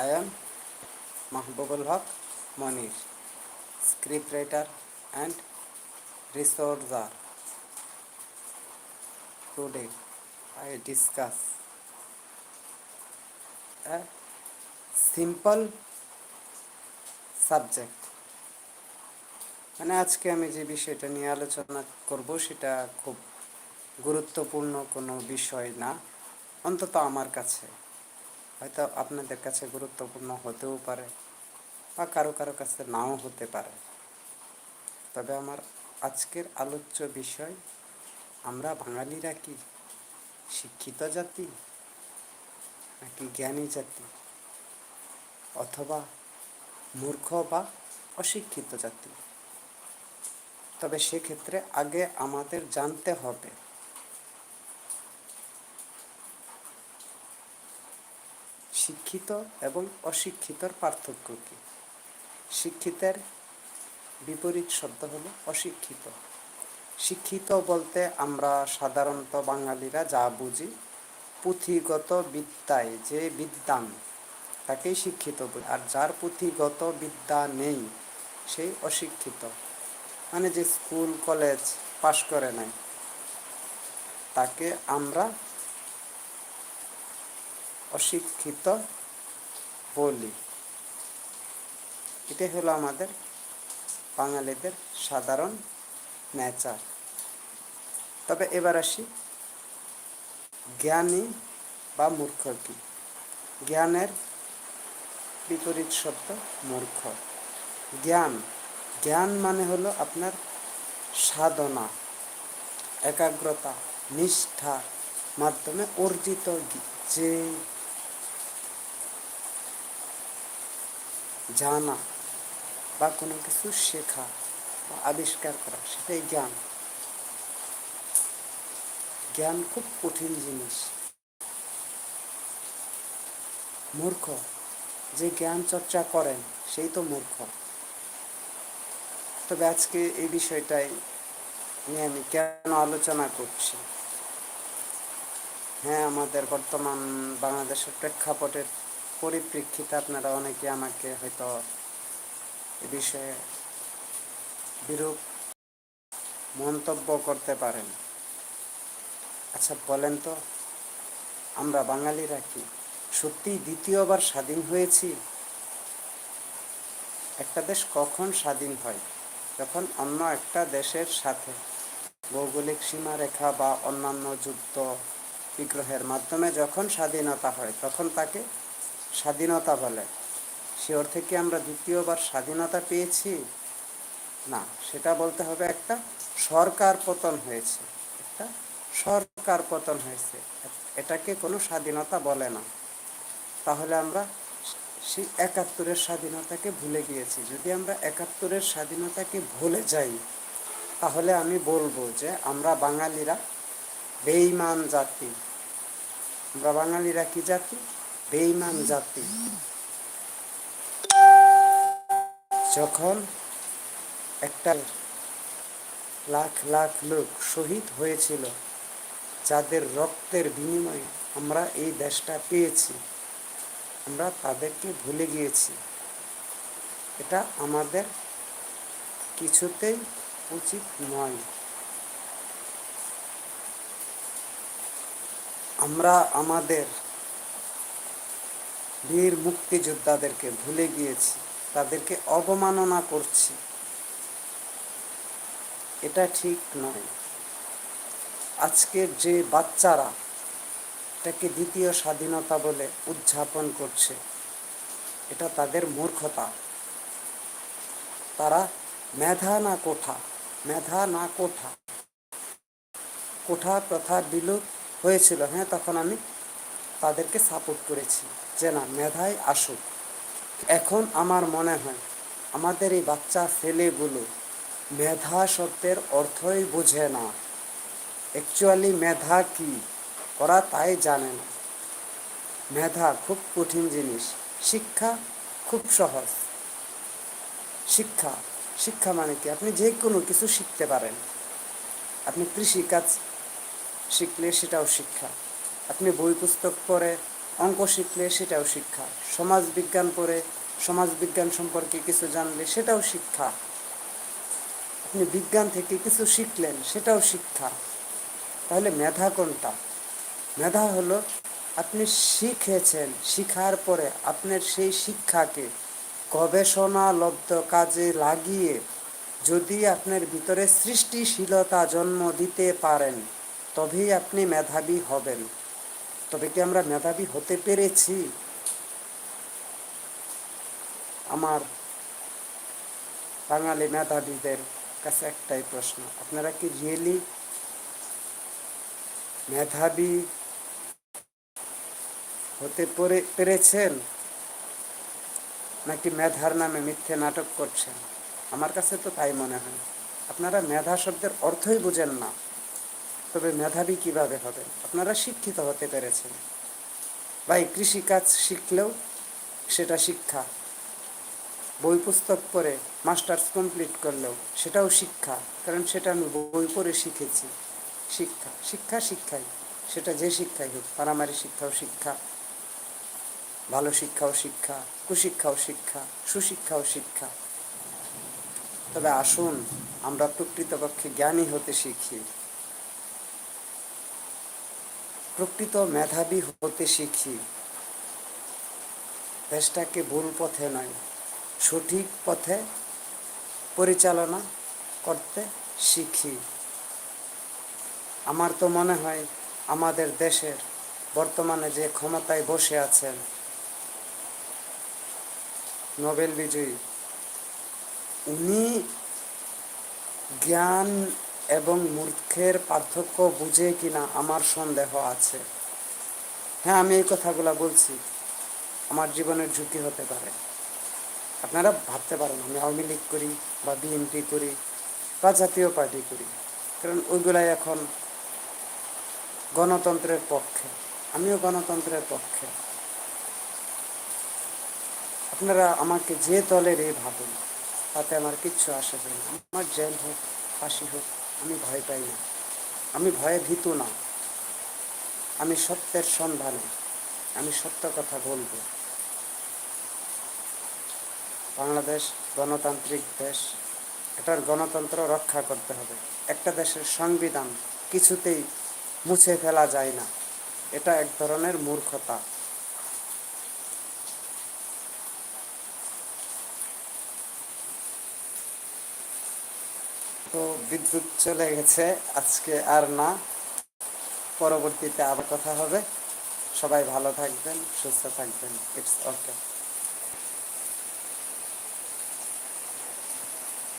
I am Mahbubul Haque Monir script writer and researcher today I discuss a simple subject মানে আজকে আমি যে বিষয়টা নিয়ে আলোচনা করব, সেটা খুব গুরুত্বপূর্ণ কোনো বিষয় না, অন্তত আমার কাছে। হয়তো আপনাদের কাছে গুরুত্বপূর্ণ হতেও পারে বা কারও কারও কাছে নাও হতে পারে। তবে আমার আজকের আলোচ্য বিষয়, আমরা বাঙালিরা কি শিক্ষিত জাতি নাকি জ্ঞানী জাতি? অথবা মূর্খ বা অশিক্ষিত জাতি? তবে সেক্ষেত্রে আগে আমাদের জানতে হবে শিক্ষিত এবং অশিক্ষিতর পার্থক্য কি? শিক্ষিতের বিপরীত শব্দ হলো অশিক্ষিত। শিক্ষিত বলতে আমরা সাধারণত বাঙালিরা যা বুঝি, পুঁথিগত বিদ্যায় যে বিদ্যান, তাকেই শিক্ষিত বলি। আর যার পুঁথিগত বিদ্যা নেই সেই অশিক্ষিত। মানে যে স্কুল, কলেজ পাশ করে নাই, তাকে আমরা অশিক্ষিত বলি এটাই হলো আমাদের বাঙালিদের সাধারণ নেচার। তবে এবার আসি, জ্ঞানী বা মূর্খ কি? জ্ঞানের বিপরীত শব্দ মূর্খ। জ্ঞান জ্ঞান মানে হলো আপনার সাধনা, একাগ্রতা, নিষ্ঠার মাধ্যমে অর্জিত যে জানা বা কোনো কিছু শেখা বা আবিষ্কার করা, সেটাই জ্ঞান। জ্ঞান খুব কঠিন জিনিস। মূর্খ, যে জ্ঞান চর্চা করেন, সেই তো মূর্খ। তবে আজকে এই বিষয়টাই নিয়ে আমি কেন আলোচনা করছি? হ্যাঁ আমাদের বর্তমান বাংলাদেশের প্রেক্ষাপটের পরিপ্রেক্ষিতে আপনারা অনেকে আমাকে হয়তো এ বিষয়ে বিরূপ মন্তব্য করতে পারেন। আচ্ছা বলেন তো, আমরা বাঙালিরা কি সত্যি দ্বিতীয়বার স্বাধীন হয়েছি? একটা দেশ কখন স্বাধীন হয়? যখন অন্য একটা দেশের সাথে ভৌগোলিক সীমারেখা বা অন্যান্য যুদ্ধ বিগ্রহের মাধ্যমে যখন স্বাধীনতা হয়, তখন তাকে স্বাধীনতা বলে। সে অর্থে কি আমরা দ্বিতীয়বার স্বাধীনতা পেয়েছি? না, সেটা বলতে হবে একটা সরকার পতন হয়েছে। একটা সরকার পতন হয়েছে। এটাকে কোনো স্বাধীনতা বলে না। তাহলে আমরা সেই একাত্তরের স্বাধীনতাকে ভুলে গিয়েছি। যদি আমরা একাত্তরের স্বাধীনতাকে ভুলে যাই, তাহলে আমি বলব যে আমরা বাঙালিরা বেঈমান জাতি। আমরা বাঙালিরা কি জাতি? বেঈমান জাতি। যখন একটা লাখ লাখ লোক শহীদ হয়েছিল, যাদের রক্তের বিনিময়ে আমরা এই দেশটা পেয়েছি, আমরা তাদেরকে ভুলে গিয়েছি। এটা আমাদের কিছুতেই উচিত নয়। আমরা আমাদের বীর মুক্তিযোদ্ধাদেরকে ভুলে গিয়েছি, তাদেরকে অবমাননা করছি। এটা ঠিক নয়। আজকের যে বাচ্চারা এটাকে দ্বিতীয় স্বাধীনতা বলে উদযাপন করছে, এটা তাদের মূর্খতা। তারা মেধা না কোঠা, মেধা না কোঠা। কোঠা, প্রথা, বিলুপ হয়েছিল। হ্যাঁ তখন আমি তাদেরকে সাপোর্ট করেছি। যে না, মেধায় আসুক। এখন আমার মনে হয়, আমাদের এই বাচ্চা ছেলেগুলো মেধা শব্দের অর্থই বোঝে না। অ্যাকচুয়ালি মেধা কি? ওরা তাই জানে না। মেধা খুব কঠিন জিনিস। শিক্ষা খুব সহজ। শিক্ষা শিক্ষা মানে কি? আপনি যে কোনো কিছু শিখতে পারেন। আপনি কৃষিকাজ শিখলে সেটাও শিক্ষা। আপনি বই পুস্তক পড়ে, অঙ্ক শিখলে সেটাও শিক্ষা। সমাজ বিজ্ঞান পড়ে, সমাজ বিজ্ঞান সম্পর্কে কিছু জানলে সেটাও শিক্ষা। আপনি বিজ্ঞান থেকে কিছু শিখলেন, সেটাও শিক্ষা। তাহলে মেধা কোনটা? মেধা হলো আপনি শিখেছেন, শিখার পরে আপনার সেই শিক্ষাকে গবেষণালব্ধ কাজে লাগিয়ে যদি আপনার ভিতরে সৃষ্টিশীলতা জন্ম দিতে পারেন, তবেই আপনি মেধাবী হবেন। তবে কি আমরা মেধাবী হতে পেরেছি? আমার বাঙালি মেধাবীদের কাছে একটাই প্রশ্ন, আপনারা কি রিয়েলি মেধাবী হতে পরে, পেরেছেন? নাকি মেধার নামে মিথ্যে নাটক করছেন? আমার কাছে তো তাই মনে হয়। আপনারা মেধা শব্দের অর্থই বুঝেন না। তবে মেধাবী কীভাবে হবেন আপনারা শিক্ষিত হতে পেরেছেন। ভাই, কৃষিকাজ শিখলেও সেটা শিক্ষা। বই পুস্তক পড়ে মাস্টার্স কমপ্লিট করলেও সেটাও শিক্ষা, কারণ সেটা আমি বই পড়ে শিখেছি। শিক্ষা শিক্ষা শিক্ষাই। সেটা যে শিক্ষাই হোক প্রাইমারি শিক্ষাও শিক্ষা, ভালো শিক্ষাও শিক্ষা, কুশিক্ষাও শিক্ষা, সুশিক্ষাও শিক্ষা। তবে আসুন, আমরা প্রকৃতপক্ষে জ্ঞানী হতে শিখি। প্রকৃত মেধাবী হতে শিখি। দেশটাকে ভুল পথে নয়, সঠিক পথে পরিচালনা করতে শিখি। আমার তো মনে হয় আমাদের দেশের বর্তমানে যে ক্ষমতায় বসে আছেন নোবেল বিজয়ী, উনি জ্ঞান এবং মূর্খের পার্থক্য বুঝে কিনা আমার সন্দেহ আছে। হ্যাঁ আমি এই কথাগুলো বলছি। আমার জীবনের ঝুঁকি হতে পারে। আপনারা ভাবতে পারেন, আমি আওয়ামী লীগ করি বা বিএনপি করি বা জাতীয় পার্টি করি। কারণ ওইগুলাই এখন গণতন্ত্রের পক্ষে। আমিও গণতন্ত্রের পক্ষে। আপনারা আমাকে যে দলের এই ভাবেন, তাতে আমার কিচ্ছু আসে না। আমার জেল হোক, ফাঁসি হোক আমি ভয় পাই না। আমি ভয়ে ভীতু না। আমি সত্যের সন্ধানে। আমি সত্য কথা বলব। বাংলাদেশ গণতান্ত্রিক দেশ। এটার গণতন্ত্র রক্ষা করতে হবে। একটা দেশের সংবিধান কিছুতেই মুছে ফেলা যায় না। এটা এক ধরনের মূর্খতা। তো বিদ্যুৎ চলে গেছে, আজকে আর না। পরবর্তীতে আবার কথা হবে। সবাই ভালো থাকবেন, সুস্থ থাকবেন। It's okay